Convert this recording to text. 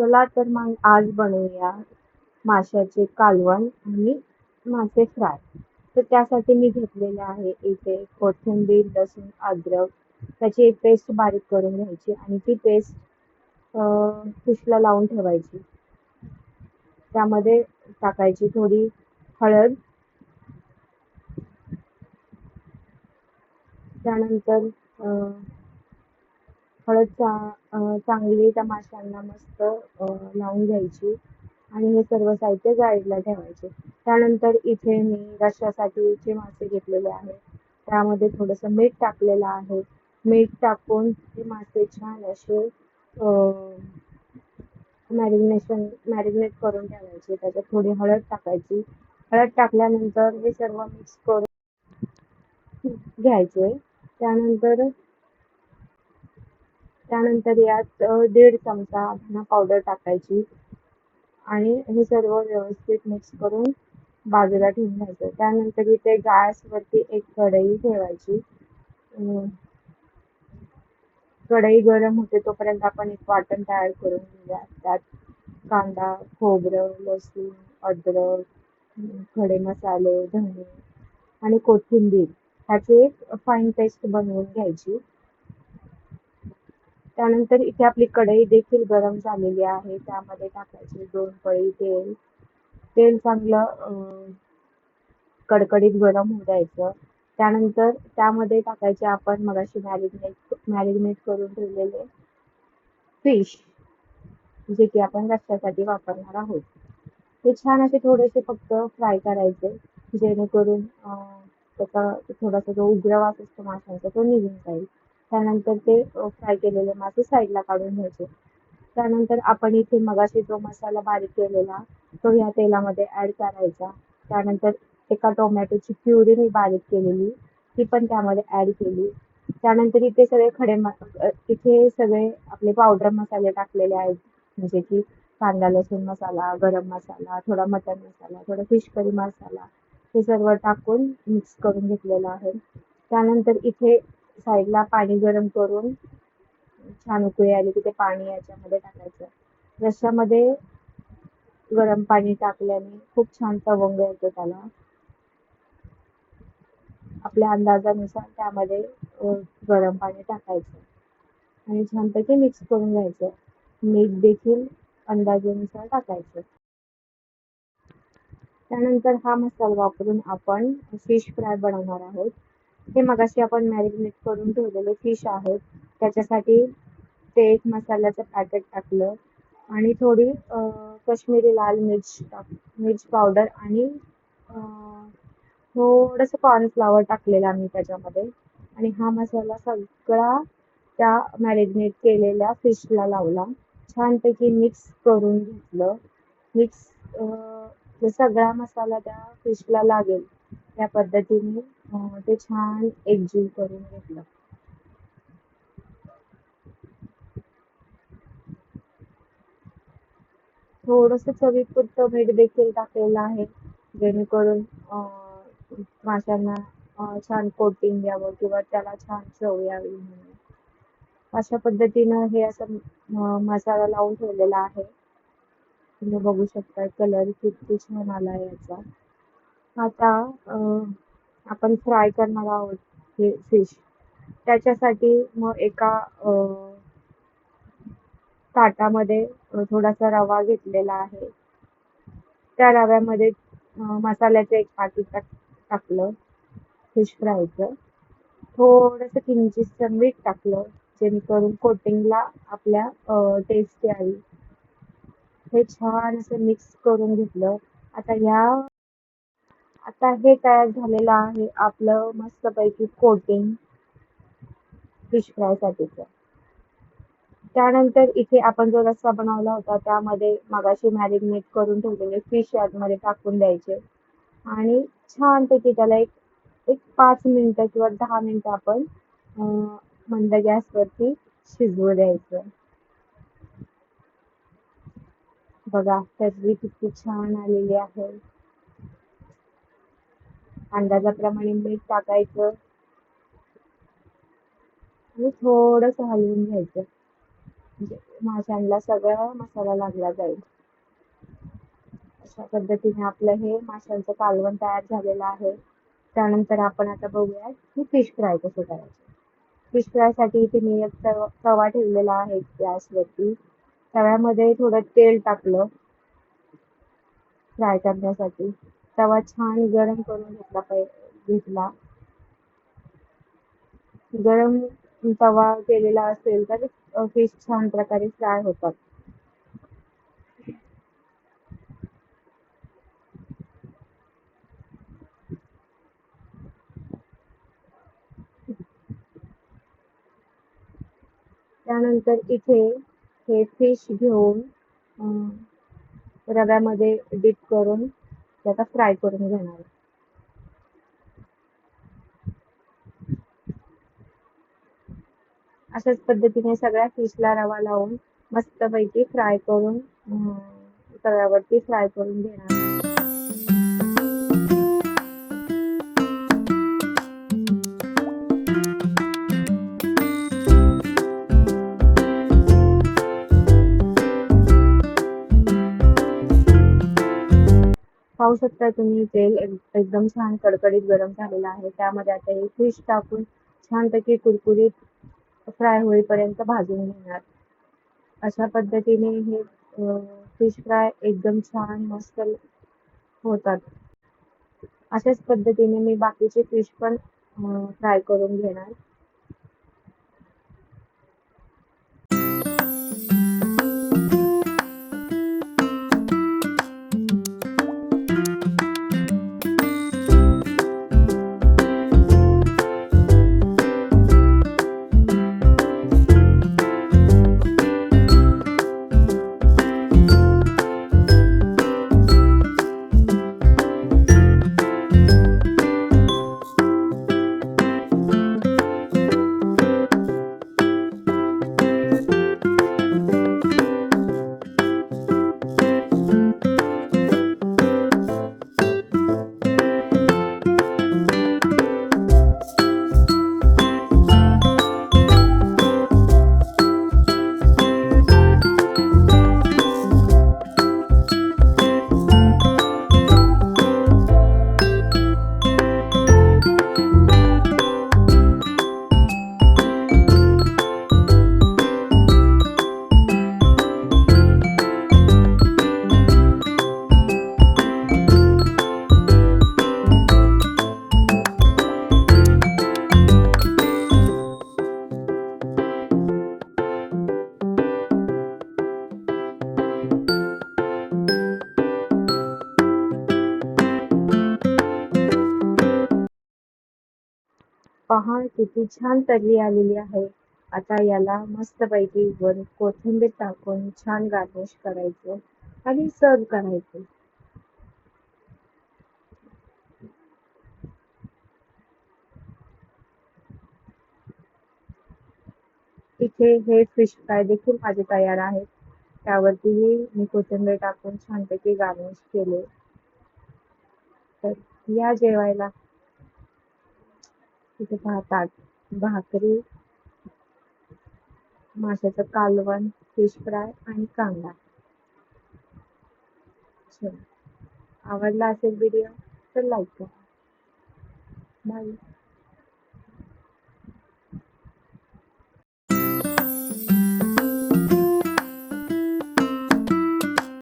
चला तर मग आज बनवूया माशाचे कालवण आणि मासे फ्राय. तर त्यासाठी मी घेतलेले आहे इथे कोथिंबीर लसूण अद्रक. त्याची एक पेस्ट बारीक करून घ्यायची आणि ती पेस्ट फिशला लावून ठेवायची. त्यामध्ये टाकायची थोडी हळद. त्यानंतर हळद चा चांगली त्या माशांना मस्त लावून घ्यायची. आणि हे सर्व साहित्य गाईडला ठेवायचे. त्यानंतर इथे मी रश्श्यासाठी जे मासे घेतलेले आहेत. त्यामध्ये थोडंसं मीठ टाकलेलं आहे. मीठ टाकून ते मासे छान असे मॅरिनेशन मॅरिनेट करून ठेवायचे. त्याच्यात थोडी हळद टाकायची. हळद टाकल्यानंतर हे सर्व मिक्स करून घ्यायचे. त्यानंतर त्यानंतर यात दीड चमचा धना पावडर टाकायची आणि हे सर्व व्यवस्थित मिक्स करून बाजूला ठेवून घ्यायचं. त्यानंतर इथे गॅसवरती एक कढई ठेवायची. कढई गरम होते तोपर्यंत आपण एक वाटण तयार करून घेऊया. त्यात कांदा खोबरं लसूण अद्रक खडे मसाले धने आणि कोथिंबीर ह्याची एक फाईन पेस्ट बनवून घ्यायची. त्यानंतर इथे आपली कढई देखील गरम झालेली आहे. त्यामध्ये टाकायचे दोन पळी तेल. तेल चांगलं कडकडीत गरम होऊ द्यायचं. त्यानंतर त्यामध्ये टाकायचे आपण मगाशी मॅरिनेट मॅरिनेट करून ठेवलेले फिश जे की आपण रस्त्यासाठी वापरणार आहोत. ते छान असे थोडेसे फक्त फ्राय करायचे जेणेकरून त्याचा थोडासा जो उग्र वास असतो माशांचा तो निघून जाईल. त्यानंतर ते फ्राय केलेले मासे साईडला काढून घ्यायचे. त्यानंतर आपण इथे मगाशी जो मसाला बारीक केलेला तो ह्या तेलामध्ये ॲड करायचा. त्यानंतर एका टोमॅटोची प्युरी मी बारीक केलेली ती पण त्यामध्ये ॲड केली. त्यानंतर इथे सगळे खडे म- इथे सगळे आपले पावडर मसाले टाकलेले आहेत. म्हणजे की कांदा लसूण मसाला गरम मसाला थोडा मटन मसाला थोडा फिश करी मसाला हे सर्व टाकून मिक्स करून घेतलेलं आहे. त्यानंतर इथे साईडला पाणी गरम करून छान उकळी आली की ते पाणी याच्यामध्ये टाकायचं. रश्श्यामध्ये गरम पाणी टाकल्याने खूप छान तवंग येतो त्याला. आपल्या अंदाजानुसार त्यामध्ये गरम पाणी टाकायचं. आणि छानपैकी मिक्स करून घ्यायचं. मीठ देखील अंदाजानुसार टाकायचं. त्यानंतर हा मसाला वापरून आपण फिश फ्राय बनवणार आहोत. हे मगाशी आपण मॅरिनेट करून ठेवलेले फिश आहेत. त्याच्यासाठी ते एक मसाल्याचं पॅकेट टाकलं. आणि थोडी कश्मीरी लाल मिर्च टाक मिर्च पावडर आणि थोडंसं कॉर्नफ्लॉवर टाकलेलं आम्ही त्याच्यामध्ये. आणि हा मसाला सगळा त्या मॅरिनेट केलेल्या फिशला लावला. छानपैकी मिक्स करून घेतलं. मिक्स सगळा मसाला त्या फिशला लागेल. त्या पद्धतीने ते छान एकजीव करून घेतलं. थोडस चवीपुरतं मीठ देखील टाकलेलं आहे जेणेकरून माशांना छान कोटिंग द्यावं किंवा त्याला छान चव यावी म्हणून. अशा पद्धतीनं हे असं मसाला लावून ठेवलेला आहे. तुम्ही बघू शकता कलर किती छान आला आहे याचा. आता आपण फ्राय करणार आहोत हे फिश त्याच्यासाठी मग एका ताटामध्ये थोडासा रवा घेतलेला आहे. त्या रव्यामध्ये मसाल्याचं एक पाकिट टाक टाकलं फिश फ्रायचं थोडंसं किंचितचं मीठ टाकलं जेणेकरून कोटिंगला आपल्या टेस्ट यावी. हे छान असं मिक्स करून घेतलं. आता ह्या आता हे तयार झालेलं आहे आपलं मस्तपैकी कोटिंग फिश फ्रायसाठीचं त्यानंतर इथे आपण जो रस्सा बनवला होता त्यामध्ये मगाशी मॅरिनेट करून ठेवलेले फिश यातमध्ये टाकून द्यायचे. आणि छानपैकी त्याला एक एक पाच मिनटं किंवा दहा मिनटं आपण मंद गॅसवरती शिजवू द्यायचं. बघा तर्री किती छान आलेली आहे. अंदाजाप्रमाणे मीठ टाकायचं. आणि थोडंसं हलवून घ्यायचं. म्हणजे माशांना सगळा मसाला लागला जाईल. अशा पद्धतीने आपलं हे माशांचं कालवण तयार झालेलं आहे. त्यानंतर आपण आता बघूया की फिश फ्राय कसं करायचं. फिश फ्रायसाठी इथे मी एक तवा तवा ठेवलेला आहे गॅसवरती. तव्यामध्ये थोडं तेल टाकलं. फ्राय करण्यासाठी. तवा छान गरम करून घेतला पाहिजे घेतला गरम तवा केलेला असेल तर फिश छान प्रकारे फ्राय होतात. त्यानंतर इथे हे फिश घेऊन रव्यामध्ये डीप करून त्याचा फ्राय करून घेणार आहे. अशाच पद्धतीने सगळ्या फिशला रवा लावून मस्तपैकी फ्राय करून अं, तव्यावरती फ्राय करून घेणार पाहू शकता तुम्ही तेल एक- एकदम छान कडकडीत गरम झालेलं आहे त्यामध्ये आता हे फिश टाकून छानपैकी कुरकुरीत फ्राय होईपर्यंत भाजून घेणार. अशा पद्धतीने हे फिश फ्राय एकदम छान मस्त होतात. अशाच पद्धतीने मी बाकीचे फिश पण फ्राय करून घेणार. पहा किती छान तर्री आलेली आहे. आता याला मस्तपैकी वर कोथिंबीर टाकून छान गार्निश करायचं आणि सर्व करायचं. इथे हे फिश फ्राय देखील माझे तयार आहेत. त्यावरतीही मी कोथिंबीर टाकून छानपैकी गार्निश केले. तर या जेवायला इथे पाहतात. भाकरी माशाचं कालवण फिश फ्राय आणि कांदा. आवडला असेल व्हिडिओ तर लाईक करा. बाय